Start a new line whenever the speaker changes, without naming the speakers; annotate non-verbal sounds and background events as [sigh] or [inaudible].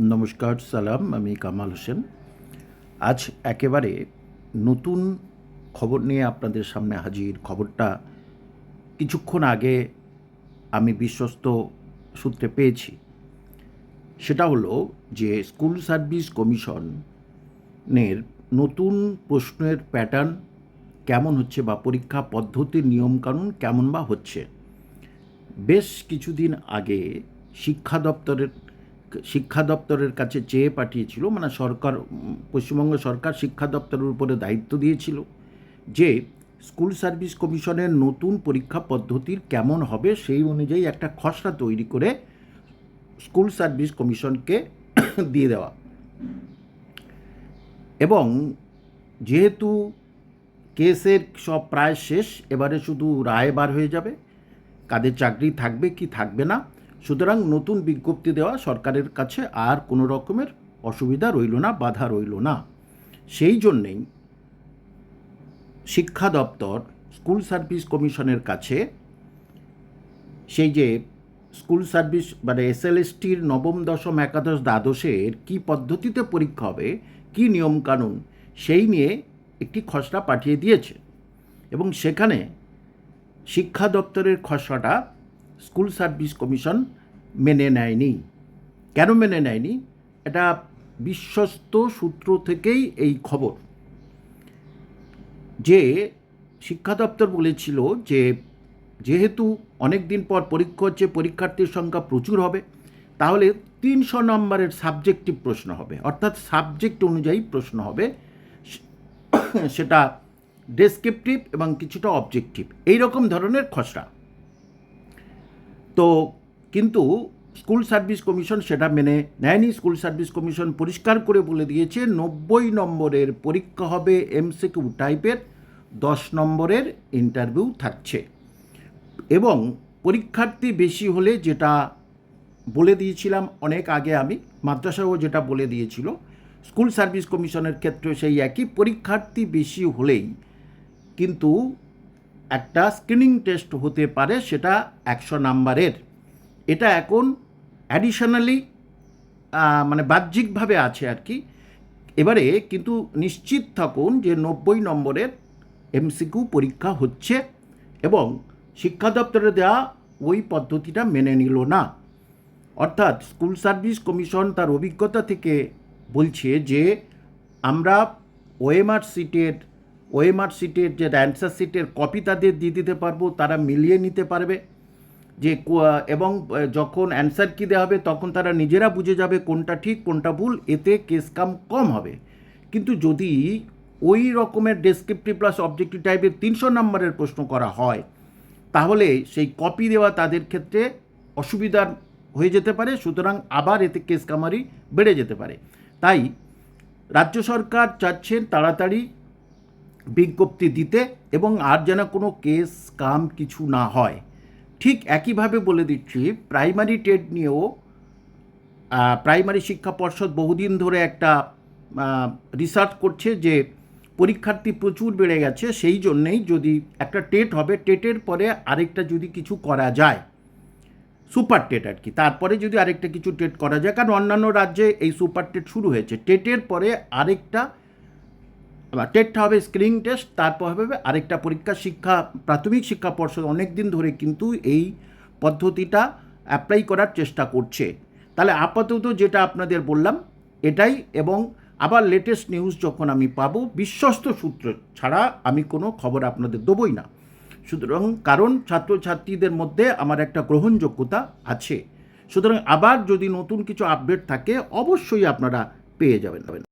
নমস্কার, সালাম, আমি কামাল হোসেন। আজ একেবারে নতুন খবর নিয়ে আপনাদের সামনে হাজির। খবরটা কিছুক্ষণ আগে আমি বিশ্বস্ত সূত্রে পেয়েছি। সেটা হলো যে স্কুল সার্ভিস কমিশনের নতুন প্রশ্নের প্যাটার্ন কেমন হচ্ছে বা পরীক্ষা পদ্ধতির নিয়মকানুন কেমন বা হচ্ছে। বেশ কিছুদিন আগে শিক্ষা দপ্তরের শিক্ষা দপ্তরের কাছে চেয়ে পাঠিয়েছিল মানে সরকার, পশ্চিমবঙ্গ সরকার শিক্ষা দপ্তরের উপরে দায়িত্ব দিয়েছিল যে স্কুল সার্ভিস কমিশনের নতুন পরীক্ষা পদ্ধতির কেমন হবে সেই অনুযায়ী একটা খসড়া তৈরি করে স্কুল সার্ভিস কমিশনকে [coughs] দিয়ে দেওয়া। এবং যেহেতু কেসের সব প্রায় শেষ, এবারে শুধু রায় বার হয়ে যাবে, কাদের চাকরি থাকবে কি থাকবে না সুতরাং নতুন বিজ্ঞপ্তি দেওয়া সরকারের কাছে আর কোনো রকমের অসুবিধা রইল না, বাধা রইল না। সেই জন্যেই শিক্ষা দপ্তর, স্কুল সার্ভিস কমিশনের কাছে সেই যে স্কুল সার্ভিস মানে এসএলএসটির নবম, দশম, একাদশ, দ্বাদশের কি পদ্ধতিতে পরীক্ষা হবে, কি নিয়মকানুন, সেই নিয়ে একটি খসড়া পাঠিয়ে দিয়েছে। এবং সেখানে শিক্ষা দপ্তরের খসড়াটা স্কুল সার্ভিস কমিশন মেনে নেয়নি। কেন মেনে নেয়নি? এটা বিশ্বস্ত সূত্র থেকেই এই খবর। যে শিক্ষা দপ্তর বলেছিল যে যেহেতু অনেক দিন পর পরীক্ষা হচ্ছে, পরীক্ষার্থীর সংখ্যা প্রচুর হবে, তাহলে তিনশো নম্বরের সাবজেক্টিভ প্রশ্ন হবে। অর্থাৎ সাবজেক্ট অনুযায়ী প্রশ্ন হবে। সেটা ডেসক্রিপটিভ এবং কিছুটা অবজেক্টিভ এই রকম ধরনের খসড়া। তো কিন্তু স্কুল সার্ভিস কমিশন সেটা মেনে নেয়নি। স্কুল সার্ভিস কমিশন পরিষ্কার করে বলে দিয়েছে, নব্বই নম্বরের পরীক্ষা হবে এমসিকিউ টাইপের, দশ নম্বরের ইন্টারভিউ থাকছে। এবং পরীক্ষার্থী বেশি হলে যেটা বলে দিয়েছিলাম, অনেক আগে আমি মাদ্রাসাও যেটা বলে দিয়েছিল, স্কুল সার্ভিস কমিশনের ক্ষেত্রে সেই একই, পরীক্ষার্থী বেশি হলেই কিন্তু একটা স্ক্রিনিং টেস্ট হতে পারে সেটা একশো নাম্বারের। এটা এখন অ্যাডিশনালি মানে বাহ্যিকভাবে আছে আর কি। এবারে কিন্তু নিশ্চিত থাকুন যে নব্বই নম্বরের এমসিকিউ পরীক্ষা হচ্ছে এবং শিক্ষা দপ্তরে দেওয়া ওই পদ্ধতিটা মেনে নিল না। অর্থাৎ স্কুল সার্ভিস কমিশন তার অভিজ্ঞতা থেকে বলছে যে আমরা ওএমআর সিটের ওএমআর সিটের যে অ্যান্সার সিটের কপি তাদের দিয়ে দিতে পারব, তারা মিলিয়ে নিতে পারবে। যে এবং যখন অ্যান্সার কী দেওয়া হবে, তখন তারা নিজেরা বুঝে যাবে কোনটা ঠিক, কোনটা ভুল, এতে কেস কাম কম হবে। কিন্তু যদি ওই রকমের ডেসক্রিপটিভ প্লাস অবজেক্টিভ টাইপের তিনশো নম্বরের প্রশ্ন করা হয়, তাহলে সেই কপি দেওয়া তাদের ক্ষেত্রে অসুবিধার হয়ে যেতে পারে, সুতরাং আবার এতে কেস কামারি বেড়ে যেতে পারে। তাই রাজ্য সরকার চাচ্ছেন তাড়াতাড়ি বিজ্ঞপ্তি দিতে এবং আর যেন কোনো কেস, কাম কিছু না হয়। ঠিক একইভাবে বলে দিচ্ছি, প্রাইমারি টেট নিয়েও প্রাইমারি শিক্ষা পর্ষদ বহুদিন ধরে একটা রিসার্চ করছে যে পরীক্ষার্থী প্রচুর বেড়ে গেছে, সেই জন্যেই যদি একটা টেট হবে, টেটের পরে আরেকটা যদি কিছু করা যায়, সুপার টেট আর কি, তারপরে যদি আরেকটা কিছু টেট করা যায়, কারণ অন্যান্য রাজ্যে এই সুপার টেট শুরু হয়েছে। টেটের পরে আরেকটা আবার টেটটা হবে স্ক্রিনিং টেস্ট তারপর হবে আরেকটা পরীক্ষা, শিক্ষা, প্রাথমিক শিক্ষা পর্ষদ অনেক দিন ধরে কিন্তু এই পদ্ধতিটা অ্যাপ্লাই করার চেষ্টা করছে। তাহলে আপাতত যেটা আপনাদের বললাম, এটাই এবং আবার লেটেস্ট নিউজ যখন আমি পাবো, বিশ্বস্ত সূত্র ছাড়া আমি কোনো খবর আপনাদের দেবই না। সুতরাং কারণ ছাত্রছাত্রীদের মধ্যে আমার একটা গ্রহণযোগ্যতা আছে। সুতরাং আবার যদি নতুন কিছু আপডেট থাকে, অবশ্যই আপনারা পেয়ে যাবেন।